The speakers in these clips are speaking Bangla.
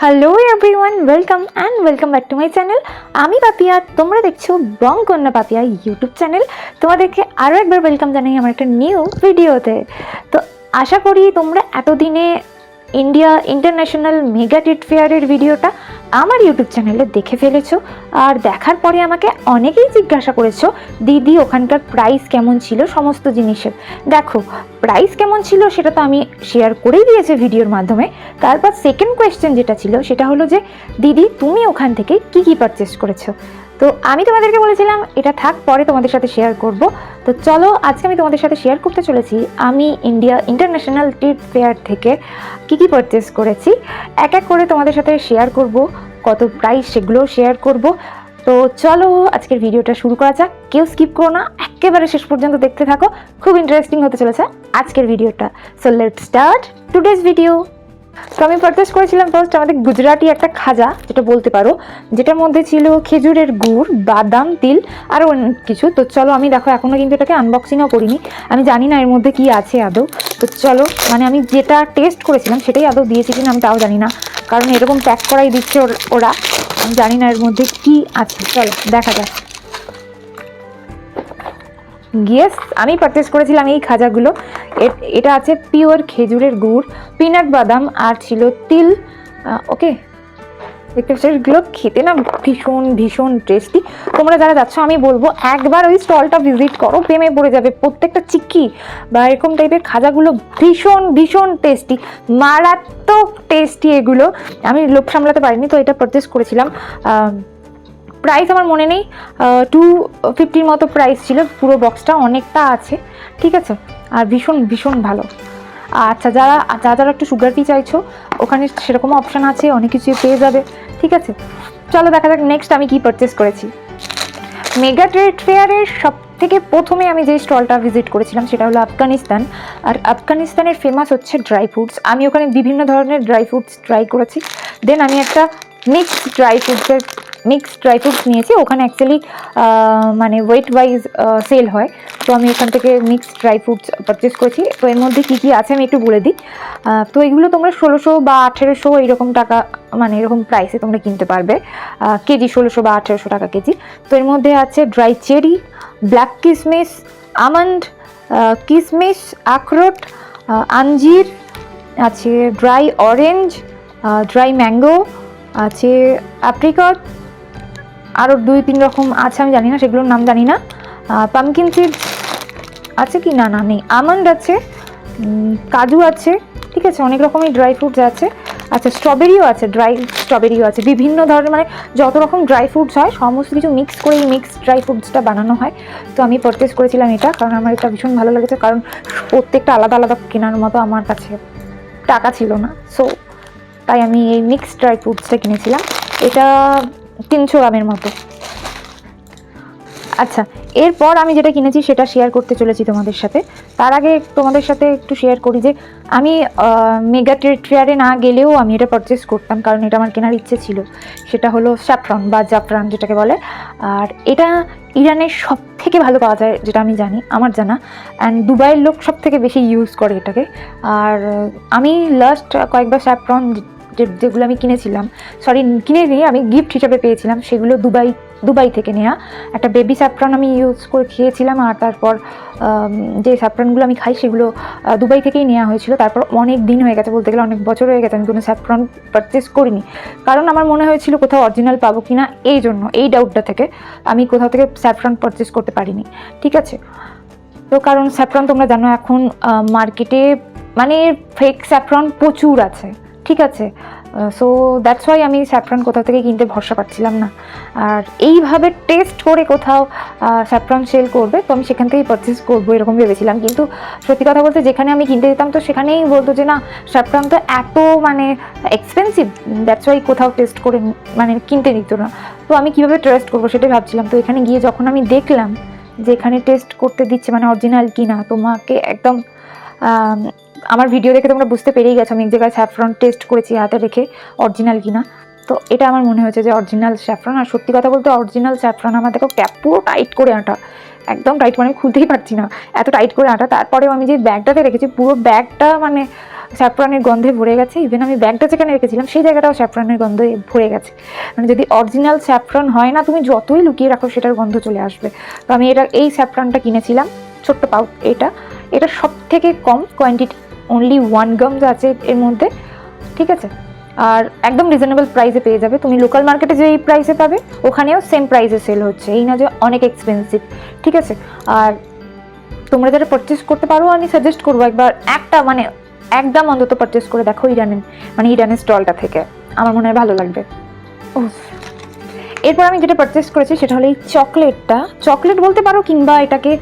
Hello everyone welcome and welcome back to my channel আমি পাপিয়া, তোমরা দেখছ বঙ্গকন্যা কন্যা পাপিয়া ইউটিউব চ্যানেল তোমাদেরকে আরও একবার ওয়েলকাম জানাই আমার একটা নিউ ভিডিওতে তো আশা করি তোমরা এতদিনে ইন্ডিয়া ইন্টারন্যাশনাল মেগা ট্রিট ফেয়ারের ভিডিওটা আমার ইউটিউব চ্যানেলে দেখে ফেলেছো। আর দেখার পরে আমাকে অনেকেই জিজ্ঞাসা করেছ, দিদি, ওখানকার প্রাইস কেমন ছিল? সমস্ত জিনিসের। দেখো প্রাইস কেমন ছিল সেটা তো আমি শেয়ার করেই দিয়েছি ভিডিওর মাধ্যমে। তারপর সেকেন্ড কোয়েশ্চেন যেটা ছিল, সেটা হলো যে, দিদি, তুমি ওখান থেকে কি কি পারচেস করেছ? তো আমি তোমাদেরকে বলেছিলাম, এটা থাক, পরে তোমাদের সাথে শেয়ার করব। তো চলো, আজকে আমি তোমাদের সাথে শেয়ার করতে চলেছি। আমি ইন্ডিয়া ইন্টারন্যাশনাল ট্রিট ফেয়ার থেকে কি কি পারচেস করেছি, এক এক করে তোমাদের সাথে শেয়ার করব। কত প্রাইস সেগুলোও শেয়ার করব। তো চলো আজকের ভিডিওটা শুরু করা যাক। কেউ স্কিপ করো না, একেবারে শেষ পর্যন্ত দেখতে থাকো। খুব ইন্টারেস্টিং হতে চলেছে আজকের ভিডিওটা so let start today's video তো আমি পারচেস করেছিলাম ফার্স্ট আমাদের গুজরাটি একটা খাজা, যেটা বলতে পারো, যেটার মধ্যে ছিল খেজুরের গুড়, বাদাম, তিল আরও অনেক কিছু। তো চলো আমি দেখো এখনও কিন্তু এটাকে আনবক্সিংও করিনি। আমি জানি না এর মধ্যে কি আছে আদৌ। তো চলো মানে আমি যেটা টেস্ট করেছিলাম সেটাই আদৌ দিয়েছি কিনা আমি তাও জানি না। কারণ এরকম প্যাক করাই দিচ্ছে ওর- আমি জানি না এর মধ্যে কি আছে। চলো, দেখা যাক। ইয়েস আমি পারচেস করেছিলাম এই খাজাগুলো। এটা আছে পিওর খেজুরের গুড় পিনাট বাদাম আর ছিল তিল। ওকে দেখতে পাচ্ছ, এগুলো খেতে না ভীষণ ভীষণ টেস্টি তোমরা যারা যাচ্ছ, আমি বলব, একবার ওই স্টলটা ভিজিট করো, প্রেমে পড়ে যাবে। প্রত্যেকটা চিক্কি বা এরকম টাইপের খাজাগুলো ভীষণ ভীষণ টেস্টি মারাত্মক টেস্টি এগুলো। আমি লোভ সামলাতে পারিনি, তো এটা পারচেস করেছিলাম। প্রাইস আমার মনে নেই টু ফিফটির মতো প্রাইস ছিল, পুরো বক্সটা অনেকটা আছে, ঠিক আছে? আর ভীষণ ভীষণ ভালো। আচ্ছা যারা যারা যারা একটু সুগার ফি চাইছো, ওখানে সেরকম অপশান আছে, অনেক কিছু পেয়ে যাবে, ঠিক আছে? চলো দেখা যাক নেক্সট আমি কি পারচেস করেছি। মেগা ট্রেড ফেয়ারের সব থেকে প্রথমে আমি যে স্টলটা ভিজিট করেছিলাম, সেটা হলো আফগানিস্তান। আর আফগানিস্তানের ফেমাস হচ্ছে ড্রাই ফ্রুটস আমি ওখানে বিভিন্ন ধরনের ড্রাই ফ্রুটস ট্রাই করেছি। দেন আমি একটা মিক্সড ড্রাই ফ্রুটসের মিক্সড ড্রাই ফ্রুটস নিয়েছি। ওখানে অ্যাকচুয়ালি মানে ওয়েট ওয়াইজ সেল হয়। তো আমি ওখান থেকে মিক্সড ড্রাই ফ্রুটস পারচেস করেছি। তো এর মধ্যে কী কী আছে আমি একটু বলে দিই। তো এগুলো তোমরা ষোলোশো বা আঠেরোশো এরকম টাকা মানে এরকম প্রাইসে তোমরা কিনতে পারবে। কেজি ষোলোশো বা আঠেরোশো টাকা কেজি। তো এর মধ্যে আছে ড্রাই চেরি ব্ল্যাক কিসমিস আমন্ড কিসমিস আখরোট আঞ্জির আছে ড্রাই অরেঞ্জ ড্রাই ম্যাঙ্গো আছে অ্যাপ্রিকট আরও দুই, তিন রকম আছে, আমি জানি না, সেগুলোর নাম জানি না। পামকিন সিড আছে কি? না না, নেই। আমন্ড আছে কাজু আছে, ঠিক আছে, অনেক রকমের ড্রাই ফ্রুটস আছে। আচ্ছা স্ট্রবেরিও আছে ড্রাই স্ট্রবেরিও আছে। বিভিন্ন ধরনের মানে যত রকম ড্রাই ফ্রুটস হয়, সমস্ত কিছু মিক্স করে এই মিক্স ড্রাই ফ্রুটসটা বানানো হয়। তো আমি পারচেস করেছিলাম এটা, কারণ আমার এটা ভীষণ ভালো লেগেছে, কারণ প্রত্যেকটা আলাদা আলাদা কেনার মতো আমার কাছে টাকা ছিল না। সো তাই আমি এই মিক্সড ড্রাই ফ্রুটসটা কিনেছিলাম। এটা তিনশো গ্রামের মতো। আচ্ছা এরপর আমি যেটা কিনেছি সেটা শেয়ার করতে চলেছি তোমাদের সাথে। তার আগে তোমাদের সাথে একটু শেয়ার করি যে, আমি মেগা ট্রেয়ারে না গেলেও আমি এটা পারচেস করতাম, কারণ এটা আমার কেনার ইচ্ছে ছিল। সেটা হলো স্যাফরন বা জাফরান যেটাকে বলে। আর এটা ইরানের সব থেকে ভালো পাওয়া যায়, যেটা আমি জানি, আমার জানা। অ্যান্ড দুবাইয়ের লোক সব থেকে বেশি ইউজ করে এটাকে। আর আমি লাস্ট কয়েকবার স্যাফরন যেগুলো আমি কিনেছিলাম সরি কিনে নিয়ে আমি গিফট হিসাবে পেয়েছিলাম, সেগুলো দুবাই দুবাই থেকে নেওয়া একটা বেবি স্যাফরন আমি ইউজ করে খেয়েছিলাম আর তারপর যে স্যাফরনগুলো আমি খাই সেগুলো দুবাই থেকেই নেওয়া হয়েছিল। তারপর অনেক দিন হয়ে গেছে বলতে গেলে, অনেক বছর হয়ে গেছে আমি কোনো স্যাফরন পারচেস করিনি। কারণ আমার মনে হয়েছিল কোথাও অরিজিনাল পাবো কি না এই জন্য, এই ডাউটটা থেকে আমি কোথাও থেকে স্যাফরন পারচেস করতে পারিনি। ঠিক আছে? তো কারণ স্যাফরন তোমরা জানো এখন মার্কেটে মানে ফেক স্যাফরন প্রচুর আছে। ঠিক আছে সো দ্যাটস ওয়াই আমি স্যাফরন কোথাও থেকে কিনতে ভরসা পাচ্ছিলাম না। আর এইভাবে টেস্ট করে কোথাও স্যাফরন সেল করবে, তো আমি সেখান থেকেই পারচেস করব, এরকম ভেবেছিলাম। কিন্তু সত্যি কথা বলতে যেখানে আমি কিনতে যেতাম, তো সেখানেই বলতো যে না স্যাফরন তো এত মানে এক্সপেন্সিভ দ্যাটস ওয়াই কোথাও টেস্ট করে মানে কিনতে দিত না। তো আমি কীভাবে টেস্ট করব সেটাই ভাবছিলাম। তো এখানে গিয়ে যখন আমি দেখলাম যে এখানে টেস্ট করতে দিচ্ছে মানে অরিজিনাল কিনা, তোমাকে একদম আমার ভিডিও দেখে তোমরা বুঝতে পেরেই গেছো, আমি এক জায়গায় স্যাফরন টেস্ট করেছি হাতে রেখে অরিজিনাল কিনা। তো এটা আমার মনে হয়েছে যে অরিজিনাল স্যাফরন আর সত্যি কথা বলতে অরিজিনাল স্যাফরন আমার দেখো ক্যাপ পুরো টাইট করে আটা। একদম টাইট মানে খুলতেই পারছি না, এত টাইট করে আটা। তারপরেও আমি যে ব্যাগটাতে রেখেছি, পুরো ব্যাগটা মানে স্যাফরানের গন্ধে ভরে গেছে। ইভেন আমি ব্যাগটা যেখানে রেখেছিলাম, সেই জায়গাটাও স্যাফরানের গন্ধে ভরে গেছে। মানে যদি অরিজিনাল স্যাফরান হয় না, তুমি যতই লুকিয়ে রাখো, সেটার গন্ধ চলে আসবে। তো আমি এটা, এই স্যাফরানটা কিনেছিলাম, ছোট্ট পাউ এটা। এটা সব থেকে কম কোয়ান্টিটি অনলি ওয়ান গামস আছে এর মধ্যে, ঠিক আছে? আর একদম রিজনেবল প্রাইসে পেয়ে যাবে। তুমি লোকাল মার্কেটে যে এই প্রাইসে পাবে, ওখানেও সেম প্রাইসে সেল হচ্ছে। এই না যে অনেক এক্সপেন্সিভ ঠিক আছে? আর তোমরা যারা পারচেস করতে পারো, আমি সাজেস্ট করব একবার একটা মানে একদম অন্তত পারচেস করে দেখো ইরানের মানে ইরানের স্টলটা থেকে। আমার মনে হয় ভালো লাগবে। উফ। এরপর আমি যেটা পারচেস করেছি সেটা হলো এই চকলেটটা চকলেট বলতে পারো কিংবা এটাকে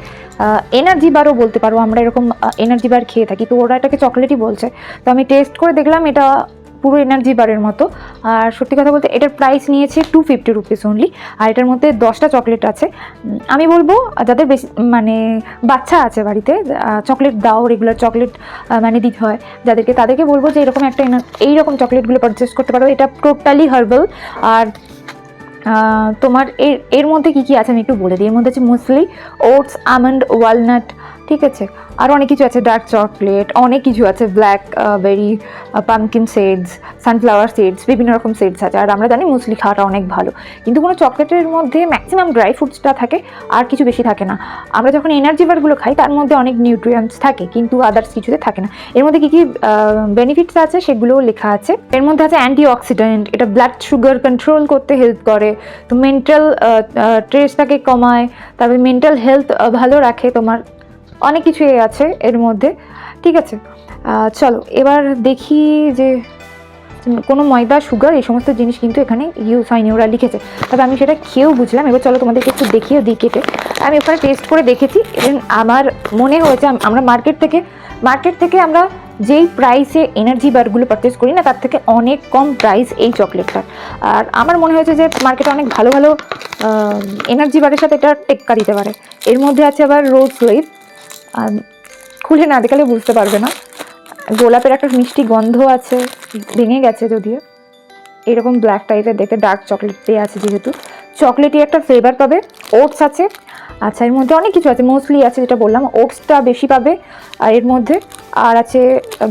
এনার্জি বারও বলতে পারো, আমরা এরকম এনার্জি বার খেয়ে থাকি। তো ওরা এটাকে চকলেটই বলছে। তো আমি টেস্ট করে দেখলাম এটা পুরো এনার্জি বারের মতো। আর সত্যি কথা বলতে এটার প্রাইস নিয়েছে টু ফিফটি রুপিস অনলি আর এটার মধ্যে দশটা চকলেট আছে। আমি বলব, যাদের বেশি মানে বাচ্চা আছে বাড়িতে চকলেট দাও রেগুলার চকলেট মানে দিতে হয়, যাদেরকে, তাদেরকে বলব যে এরকম একটা এই রকম চকলেটগুলো পারচেস করতে পারো। এটা টোটালি হার্বাল আর তোমার এর এর মধ্যে কী কী আছে? আমি একটু বলে দিই। এর মধ্যে আছে মোস্টলি ওটস, আমন্ড, ওয়ালনাট ঠিক আছে। আর অনেক কিছু আছে ডার্ক চকলেট অনেক কিছু আছে blackberry pumpkin seeds sunflower seeds বিভিন্ন রকম সিডস আছে। আর আমরা জানি মুসলি খাওয়াটা অনেক ভালো। কিন্তু কোনো চকলেটের মধ্যে ম্যাক্সিমাম ড্রাই ফ্রুটসটা থাকে, আর কিছু বেশি থাকে না। আমরা যখন এনার্জি বারগুলো খাই, তার মধ্যে অনেক নিউট্রিয়েন্টস থাকে, কিন্তু আদার্স কিছুতে থাকে না। এর মধ্যে কী কী বেনিফিটস আছে সেগুলোও লেখা আছে। এর মধ্যে আছে অ্যান্টি অক্সিডেন্ট এটা ব্লাড সুগার কন্ট্রোল করতে হেল্প করে। তো মেন্টাল স্ট্রেসটাকে কমায়। তারপরে মেন্টাল হেলথ ভালো রাখে তোমার। অনেক কিছুই আছে এর মধ্যে। ঠিক আছে চলো, এবার দেখি যে কোনো ময়দা সুগার এই সমস্ত জিনিস কিন্তু এখানে ইউজ হয়নি ওরা লিখেছে। তবে আমি সেটা খেয়েও বুঝলাম। এবার চলো তোমাদেরকে একটু দেখিয়ে দিই কেটে। আমি ওখানে টেস্ট করে দেখেছি। এবং আমার মনে হয়েছে আমরা মার্কেট থেকে মার্কেট থেকে আমরা যেই প্রাইসে এনার্জি বারগুলো পারচেস করি না, তার থেকে অনেক কম প্রাইস এই চকলেটটার আর আমার মনে হয়েছে যে মার্কেটে অনেক ভালো ভালো এনার্জি বারের সাথে এটা টেক্কা দিতে পারে। এর মধ্যে আছে আবার রোজ লিভ আর খুলে না দেখালে বুঝতে পারবে না। গোলাপের একটা মিষ্টি গন্ধ আছে, ভেঙে গেছে যদিও। এরকম ব্ল্যাক টাইপের দেখে ডার্ক চকলেট পেয়ে আছে যেহেতু। চকলেটই একটা ফ্লেভার পাবে ওটস আছে। আচ্ছা এর মধ্যে অনেক কিছু আছে মোস্টলি আছে যেটা বললাম ওটসটা বেশি পাবে। আর এর মধ্যে আর আছে,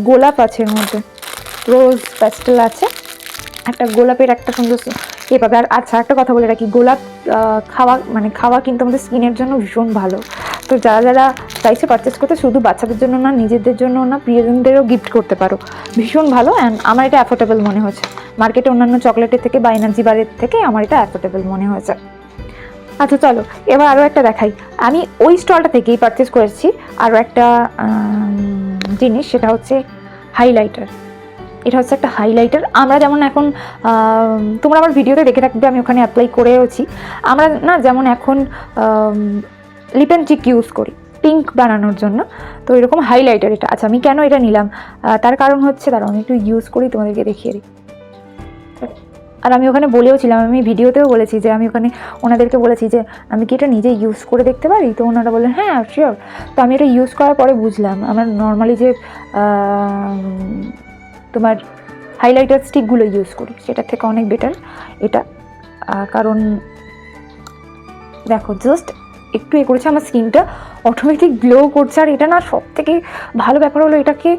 গোলাপ আছে এর মধ্যে। রোজ প্যাস্টেল আছে। একটা গোলাপের একটা সুন্দর এ পাবে। আর আচ্ছা একটা কথা বলে রাখি, গোলাপ খাওয়া মানে খাওয়া কিন্তু আমাদের স্কিনের জন্য ভীষণ ভালো। তো যারা যারা চাইছে পারচেস করতে শুধু বাচ্চাদের জন্য না, নিজেদের জন্য না, প্রিয়জনদেরও গিফট করতে পারো। ভীষণ ভালো অ্যান্ড আমার এটা অ্যাফোর্ডেবল মনে হয়েছে মার্কেটে অন্যান্য চকলেটের থেকে বা এনার্জি বারের থেকে আমার এটা অ্যাফোর্ডেবল মনে হয়েছে। আচ্ছা চলো, এবার আরও একটা দেখাই। আমি ওই স্টলটা থেকেই পারচেস করেছি। আরও একটা জিনিস, সেটা হচ্ছে হাইলাইটার এটা হচ্ছে একটা হাইলাইটার আমরা যেমন এখন তোমরা আমার ভিডিওতে দেখে থাকবে আমি ওখানে অ্যাপ্লাই করেওছি। আমরা না যেমন এখন লিপ অ্যান্ড চিক ইউজ করি, পিঙ্ক বানানোর জন্য। তো এরকম হাইলাইটার এটা। আচ্ছা আমি কেন এটা নিলাম? তার কারণ হচ্ছে, দাঁড়াও, আমি একটু ইউজ করি, তোমাদেরকে দেখিয়ে দিই। আর আমি ওখানে বলেও ছিলাম, আমি ভিডিওতেও বলেছি যে, আমি ওখানে ওনাদেরকে বলেছি যে, আমি কি এটা নিজে ইউজ করে দেখতে পারি? তো ওনারা বললেন হ্যাঁ শিওর তো আমি এটা ইউজ করার পরে বুঝলাম, আমার নর্মালি যে তোমার হাইলাইটার স্টিকগুলো ইউজ করি, সেটার থেকে অনেক বেটার এটা। কারণ, দেখো জাস্ট একটু এ করেছে, আমার স্কিনটা অটোমেটিক গ্লো করছে। আর এটা না সব থেকে ভালো ব্যাপার হলো, এটাকে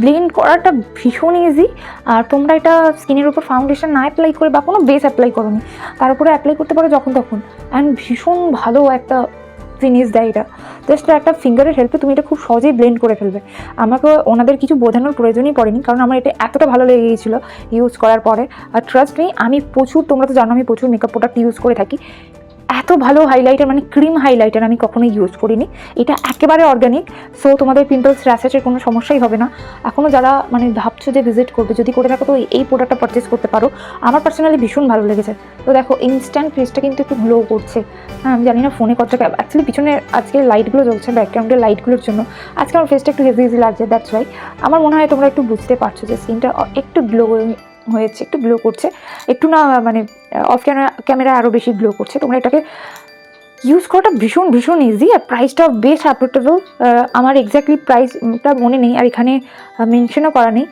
ব্লেন্ড করাটা ভীষণ ইজি আর তোমরা এটা স্কিনের উপর ফাউন্ডেশন না অ্যাপ্লাই করে বা কোনো বেস অ্যাপ্লাই করো নি, তার উপরে অ্যাপ্লাই করতে পারো যখন তখন। অ্যান্ড ভীষণ ভালো একটা জিনিস দেয় এটা। জাস্ট একটা ফিঙ্গারের হেল্পে তুমি এটা খুব সহজেই ব্লেন্ড করে ফেলবে। আমাকে ওনাদের কিছু বোঝানোর প্রয়োজনই পড়েনি, কারণ আমার এটা এতটা ভালো লেগে গিয়েছিল ইউজ করার পরে। আর ট্রাস্ট মি আমি প্রচুর, তোমরা তো জানো আমি প্রচুর মেকআপ প্রোডাক্ট ইউজ করে থাকি। এত ভালো হাইলাইটার মানে ক্রিম হাইলাইটার আমি কখনোই ইউজ করিনি। এটা একেবারে অর্গানিক সো তোমাদের পিম্পলস র্যাশেসের কোনো সমস্যাই হবে না। এখনও যারা মানে ভাবছ যে ভিজিট করবে, যদি করে থাকো তো এই প্রোডাক্টটা পারচেস করতে পারো। আমার পার্সোনালি ভীষণ ভালো লেগেছে। তো দেখো ইনস্ট্যান্ট ফেসটা কিন্তু একটু গ্লো করছে হ্যাঁ আমি জানি না ফোনে কতটা অ্যাকচুয়ালি পিছনে আজকে লাইটগুলো জ্বলছে ব্যাকগ্রাউন্ডের লাইটগুলোর জন্য। আজকে আমার ফেসটা একটু হেভি হেভি লাগছে দ্যাটস ওয়াই আমার মনে হয় তোমরা একটু বুঝতে পারছ যে স্কিনটা একটু গ্লো হয়েছে, একটু গ্লো করছে। একটু না মানে অফ ক্যামেরা আরও বেশি গ্লো করছে। তোমরা এটাকে ইউজ করাটা ভীষণ ভীষণ ইজি আর প্রাইসটাও বেশ অ্যাফোর্ডেবল আমার এক্স্যাক্টলি প্রাইসটা মনে নেই, আর এখানে মেনশনও করা নেই।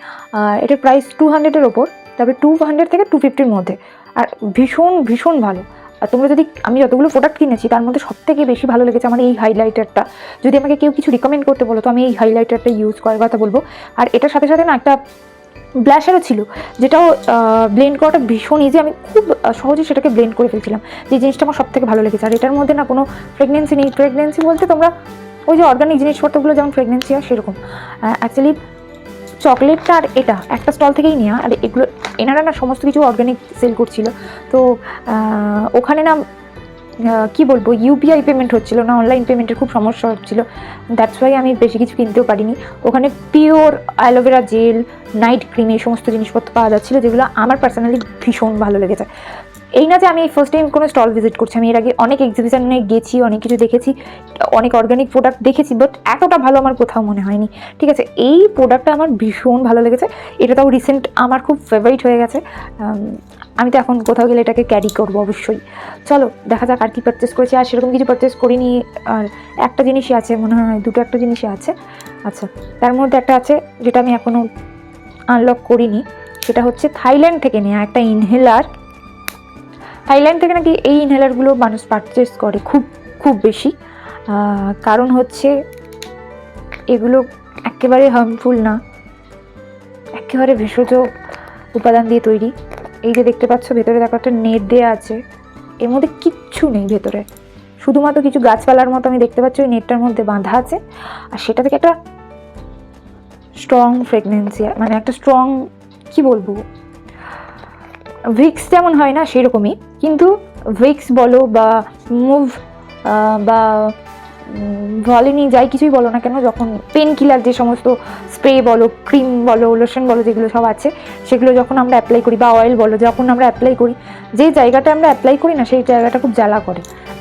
এটার প্রাইস টু হান্ড্রেডের ওপর, তবে টু হান্ড্রেড থেকে টু ফিফটির মধ্যে। আর ভীষণ ভীষণ ভালো। আর তোমরা যদি, আমি যতগুলো প্রোডাক্ট কিনেছি, তার মধ্যে সব থেকে বেশি ভালো লেগেছে আমার এই হাইলাইটারটা যদি আমাকে কেউ কিছু রিকমেন্ড করতে বলো, তো আমি এই হাইলাইটারটা ইউজ করার কথা বলব। আর এটার সাথে সাথে না একটা ব্লাশারও ছিল, যেটাও ব্লেন্ড করাটা ভীষণ ইজি আমি খুব সহজে সেটাকে ব্লেন্ড করে ফেলছিলাম। যে জিনিসটা আমার সবথেকে ভালো লেগেছে, আর এটার মধ্যে না কোনো প্রেগনেন্সি নেই। প্রেগনেন্সি বলতে তোমরা ওই যে অর্গানিক জিনিসপত্রগুলো, যেমন প্রেগনেন্সি হয় সেরকম। অ্যাকচুয়ালি চকলেটটা আর এটা, একটা স্টল থেকেই নেওয়া আর এগুলো, এনারা না সমস্ত কিছু অর্গানিক সেল করছিল। তো ওখানে না কি বলব ইউপিআই পেমেন্ট হচ্ছিল না অনলাইন পেমেন্টের খুব সমস্যা হচ্ছিল। দ্যাটস ওয়াই আমি বেশি কিছু কিনতেও পারিনি। ওখানে pure aloe vera gel night cream এই সমস্ত জিনিসপত্র পাওয়া যাচ্ছিল, যেগুলো আমার পার্সোনালি ভীষণ ভালো লেগেছে। এই না যে আমি এই ফার্স্ট টাইম কোনো স্টল ভিজিট করছি, আমি এর আগে অনেক এক্সিবিশনে গেছি, অনেক কিছু দেখেছি, অনেক অর্গানিক প্রোডাক্ট দেখেছি বাট এতটা ভালো আমার কোথাও মনে হয়নি। ঠিক আছে, এই প্রোডাক্টটা আমার ভীষণ ভালো লেগেছে। এটা তাও রিসেন্ট আমার খুব ফেভারিট হয়ে গেছে। আম, তো এখন কোথাও গেলে এটাকে ক্যারি করব অবশ্যই। চলো দেখা যাক আর কি পারচেস করেছি। আর সেরকম কিছু পারচেস করিনি। আর একটা জিনিসই আছে মনে হয় দুটো একটা জিনিসই আছে। আচ্ছা তার মধ্যে একটা আছে যেটা আমি এখনও আনলক করিনি। সেটা হচ্ছে থাইল্যান্ড থেকে নেওয়া একটা ইনহেলার থাইল্যান্ড থেকে নাকি এই ইনহেলারগুলো মানুষ পারচেস করে খুব খুব বেশি। কারণ হচ্ছে এগুলো একেবারে হার্মফুল না। একেবারে ভেষজ উপাদান দিয়ে তৈরি। এই যে দেখতে পাচ্ছ, ভেতরে দেখো একটা নেট দেওয়া আছে। এর মধ্যে কিচ্ছু নেই ভেতরে। শুধুমাত্র কিছু গাছপালার মতো আমি দেখতে পাচ্ছি, ওই নেটটার মধ্যে বাঁধা আছে। আর সেটা থেকে একটা স্ট্রং ফ্রেগনেন্সি মানে একটা স্ট্রং কি বলব? ভিক্স যেমন হয় না সেরকমই কিন্তু ভিক্স বলো বা মুভ বা ভলিনি যাই, কিছুই বলো না কেন, যখন পেন কিলার যে সমস্ত স্প্রে বলো ক্রিম বলো লোশন বলো, যেগুলো সব আছে, সেগুলো যখন আমরা অ্যাপ্লাই করি, বা অয়েল বলো, যখন আমরা অ্যাপ্লাই করি, যে জায়গাটা আমরা অ্যাপ্লাই করি না, সেই জায়গাটা খুব জ্বালা করে।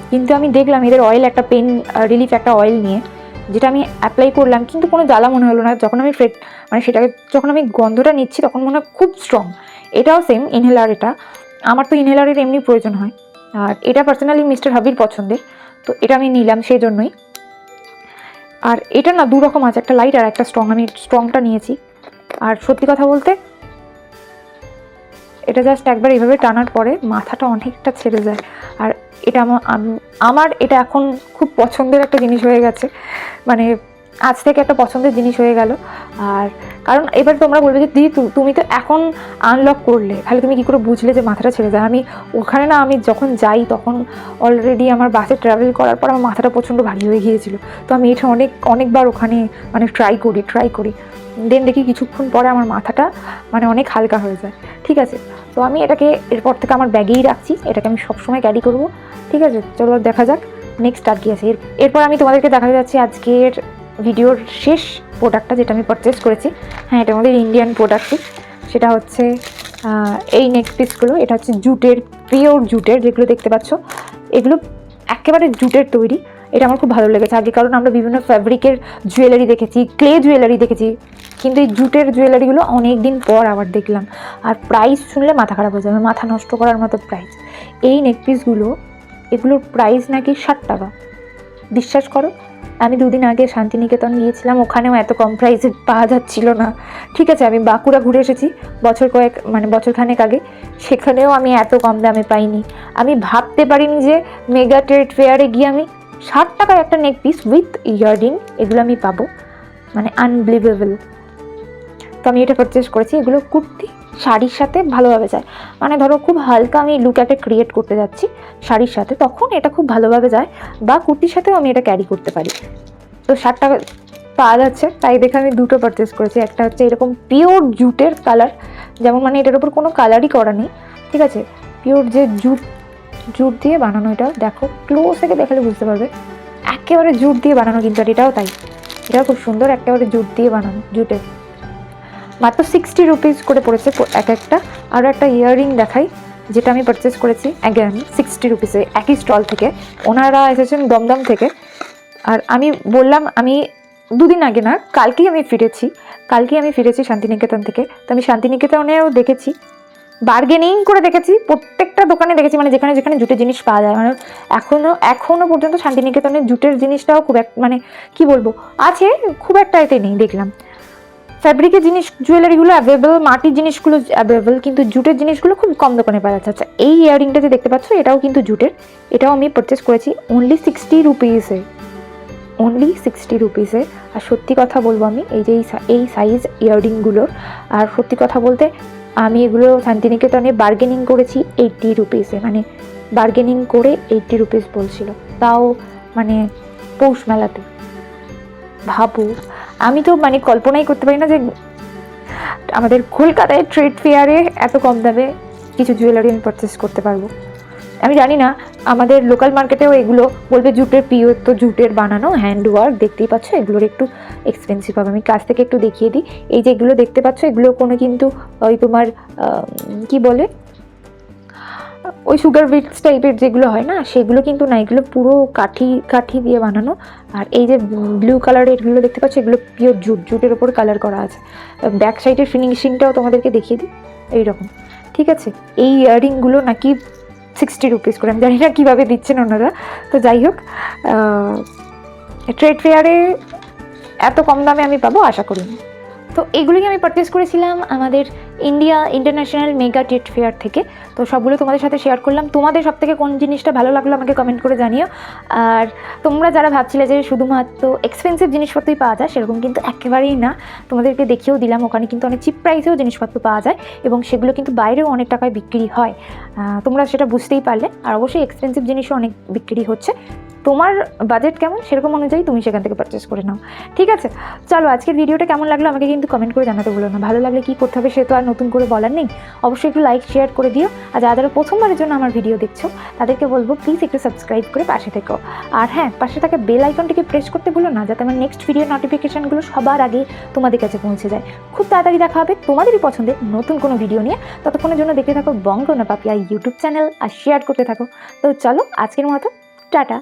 কিন্তু আমি দেখলাম এদের অয়েল একটা পেন রিলিফ একটা অয়েল নিয়ে, যেটা আমি অ্যাপ্লাই করলাম, কিন্তু কোনো জ্বালা মনে হলো না। যখন আমি ফ্রেড মানে সেটাকে যখন আমি গন্ধটা নিচ্ছি, তখন মনে হয় খুব স্ট্রং এটাও সেম ইনহেলার এটা। আমার তো ইনহেলারের এমনি প্রয়োজন হয়। আর এটা পার্সোনালি মিস্টার হাবির পছন্দের। তো এটা আমি নিলাম সেই জন্যই আর এটা না দু রকম আছে, একটা লাইট আর একটা স্ট্রং আমি স্ট্রংটা নিয়েছি। আর সত্যি কথা বলতে, এটা জাস্ট একবার এইভাবে টানার পরে মাথাটা অনেকটা ছেড়ে যায়। আর এটা আমার আমার এটা এখন খুব পছন্দের একটা জিনিস হয়ে গেছে। মানে আজ থেকে একটা পছন্দের জিনিস হয়ে গেল। আর কারণ এবার তোমরা বলবে যে তু- তুমি তো এখন আনলক করলে। তাহলে তুমি কী করে বুঝলে যে মাথাটা ছেড়ে যায়? আমি ওখানে না, আমি যখন যাই তখন অলরেডি আমার বাসে ট্রাভেল করার পর আমার মাথাটা প্রচণ্ড ভারী হয়ে গিয়েছিল। তো আমি এটা অনেক, অনেকবার ওখানে মানে ট্রাই করি ট্রাই করি। দেন দেখি কিছুক্ষণ পরে আমার মাথাটা মানে অনেক হালকা হয়ে যায়। ঠিক আছে? তো আমি এটাকে এরপর থেকে আমার ব্যাগেই রাখছি। এটাকে আমি সবসময় ক্যারি করব। ঠিক আছে? চলো দেখা যাক। নেক্সট আর কি আছে। এর, এরপর আমি তোমাদেরকে দেখাতে যাচ্ছি আজকের ভিডিওর শেষ প্রোডাক্টটা যেটা আমি পারচেস করেছি হ্যাঁ এটা আমাদের ইন্ডিয়ান প্রোডাক্টই সেটা হচ্ছে এই নেক পিসগুলো এটা হচ্ছে জুটের পিওর জুটের, যেগুলো দেখতে পাচ্ছ। এগুলো একেবারে জুটের তৈরি। এটা আমার খুব ভালো লেগেছে। আগে কারণ আমরা বিভিন্ন ফ্যাব্রিকের জুয়েলারি দেখেছি ক্লে জুয়েলারি দেখেছি। কিন্তু এই জুটের জুয়েলারিগুলো অনেক দিন পর আবার দেখলাম। আর প্রাইস শুনলে মাথা খারাপ হয়ে যাবে, মাথা নষ্ট করার মতো প্রাইস এই নেকপিসগুলো এগুলোর প্রাইস নাকি ষাট টাকা। বিশ্বাস করো আমি দুদিন আগে শান্তিনিকেতন গিয়েছিলাম, ওখানেও এত কম প্রাইসে পাওয়া যাচ্ছিল না। ঠিক আছে, আমি বাঁকুড়া ঘুরে এসেছি, বছর কয়েক মানে বছর খানেক আগে। সেখানেও আমি এত কম দামে পাইনি। আমি ভাবতে পারিনি যে মেগা ট্রেড ফেয়ারে গিয়ে আমি ষাট টাকার একটা নেক পিস উইথ ইয়াররিং এগুলো আমি পাবো। মানে আনবিলিভেবল তো আমি এটা পারচেস করেছি, এগুলো কুর্তি। শাড়ির সাথে ভালোভাবে যায়। মানে ধরো খুব হালকা আমি লুক একটা ক্রিয়েট করতে যাচ্ছি শাড়ির সাথে, তখন এটা খুব ভালোভাবে যায় বা কুর্তির সাথেও আমি এটা ক্যারি করতে পারি। তো শার্টটা পাওয়া যাচ্ছে, তাই দেখে আমি দুটো পারচেস করেছি। একটা হচ্ছে এরকম পিওর জুটের কালার যেমন মানে এটার উপর কোনো কালারই করা নেই। ঠিক আছে? পিওর যে জুট জুট দিয়ে বানানো এটা দেখো ক্লোজ থেকে দেখালে বুঝতে পারবে। একেবারে জুট দিয়ে বানানো কিন্তু এটাও তাই। এটাও খুব সুন্দর, একেবারে জুট দিয়ে বানানো, জুটের। মাত্র সিক্সটি রুপিস করে পড়েছে এক একটা। আরও একটা ইয়াররিং দেখাই, যেটা আমি পারচেস করেছি অ্যাগেন সিক্সটি রুপিসে একই স্টল থেকে। ওনারা এসেছেন দমদম থেকে। আর আমি বললাম, আমি দুদিন আগে না, কালকেই আমি ফিরেছি। কালকেই আমি ফিরেছি শান্তিনিকেতন থেকে। তো আমি শান্তিনিকেতনেও দেখেছি। বার্গেনিং করে দেখেছি, প্রত্যেকটা দোকানে দেখেছি মানে যেখানে যেখানে জুটের জিনিস পাওয়া যায়। মানে এখনও এখনও পর্যন্ত শান্তিনিকেতনের জুটের জিনিসটাও খুব এক মানে কি বলব, আছে, খুব একটা এতে নেই, দেখলাম। ফ্যাব্রিকের জিনিস, জুয়েলারিগুলো অ্যাভেলেবল মাটির জিনিসগুলো অ্যাভেলেবল কিন্তু জুটের জিনিসগুলো খুব কম দোকানে পাওয়া যাচ্ছে। আচ্ছা এই ইয়াররিংটা যে দেখতে পাচ্ছ, এটাও কিন্তু জুটের। এটাও আমি পারচেস করেছি অনলি সিক্সটি রুপিসে অনলি সিক্সটি রুপিসে আর সত্যি কথা বলব আমি, এই যে এই সাইজ ইয়াররিংগুলোর আর সত্যি কথা বলতে আমি এগুলো শান্তিনিকেতনে বার্গেনিং করেছি এইটটি রুপিসে মানে বার্গেনিং করে এইটটি রুপিস বলছিল। তাও মানে পৌষ মেলাতে। ভাবো, আমি তো মানে কল্পনাই করতে পারি না যে আমাদের কলকাতায় ট্রেড ফেয়ারে এত কম দামে কিছু জুয়েলারি আমি পারচেস করতে পারব। আমি জানি না, আমাদের লোকাল মার্কেটেও এগুলো বলবে জুটের পিওর তো জুটের বানানো হ্যান্ড ওয়ার্ক দেখতেই পাচ্ছ, এগুলোর একটু এক্সপেন্সিভ হবে। আমি কাছ থেকে একটু দেখিয়ে দিই। এই যে এগুলো দেখতে পাচ্ছ, এগুলো কোনো কিন্তু ওই তোমার কি বলে? ওই সুগার বিটস টাইপের যেগুলো হয় না, সেগুলো কিন্তু না, এগুলো পুরো কাঠি কাঠি দিয়ে বানানো। আর এই যে ব্লু কালারের এগুলো দেখতে পাচ্ছ, এগুলো পিওর জুট জুটের ওপর কালার করা আছে। ব্যাক সাইডের ফিনিশিংটাও তোমাদেরকে দেখিয়ে দিই, এইরকম। ঠিক আছে? এই ইয়াররিংগুলো নাকি সিক্সটি রুপিস করে, আমি জানি না কীভাবে দিচ্ছেন ওনারা। তো যাই হোক ট্রেড ফেয়ারে এত কম দামে আমি পাবো, আশা করি না। তো এগুলোই আমি পারচেস করেছিলাম আমাদের India International mega trade fair থেকে। তো সবগুলো তোমাদের সাথে শেয়ার করলাম। তোমাদের সব থেকে কোন জিনিসটা ভালো লাগল আমাকে কমেন্ট করে জানিও। আর তোমরা যারা ভাবছিলে যে শুধুমাত্র এক্সপেন্সিভ জিনিসপত্রই পাওয়া যায়, সেরকম কিন্তু একেবারেই না। তোমাদেরকে দেখিয়েও দিলাম, ওখানে কিন্তু অনেক চিপ প্রাইসেও জিনিসপত্র পাওয়া যায় এবং সেগুলো কিন্তু বাইরেও অনেক টাকায় বিক্রি হয়। তোমরা সেটা বুঝতেই পারলে। আর অবশ্যই এক্সপেন্সিভ জিনিসও অনেক বিক্রি হচ্ছে। তোমার বাজেট কেমন? সেরকম অনুযায়ী তুমি সেখান থেকে পারচেস করে নাও। ঠিক আছে? চলো, আজকের ভিডিওটা কেমন লাগল আমাকে কিন্তু কমেন্ট করে জানাতে বলো না। ভালো লাগলে কী করতে হবে সে তো আর নতুন করে বলার নেই। অবশ্যই একটু লাইক শেয়ার করে দিও। আর যারা প্রথমবারের জন্য আমার ভিডিও দেখছ, তাদেরকে বলব প্লিজ একটু সাবস্ক্রাইব করে পাশে থেকো। আর হ্যাঁ পাশে থাকা বেল আইকনটিকে প্রেস করতে ভুলো না, যাতে আমার নেক্সট ভিডিও নোটিফিকেশানগুলো সবার আগে তোমাদের কাছে পৌঁছে যায়। খুব তাড়াতাড়ি দেখা হবে তোমাদেরই পছন্দের নতুন কোনো ভিডিও নিয়ে। ততক্ষণের জন্য দেখতে থাকো বঙ্গ না পাপিয়া ইউটিউব চ্যানেল আর শেয়ার করতে থাকো। তো চলো, আজকের মতো, টাটা।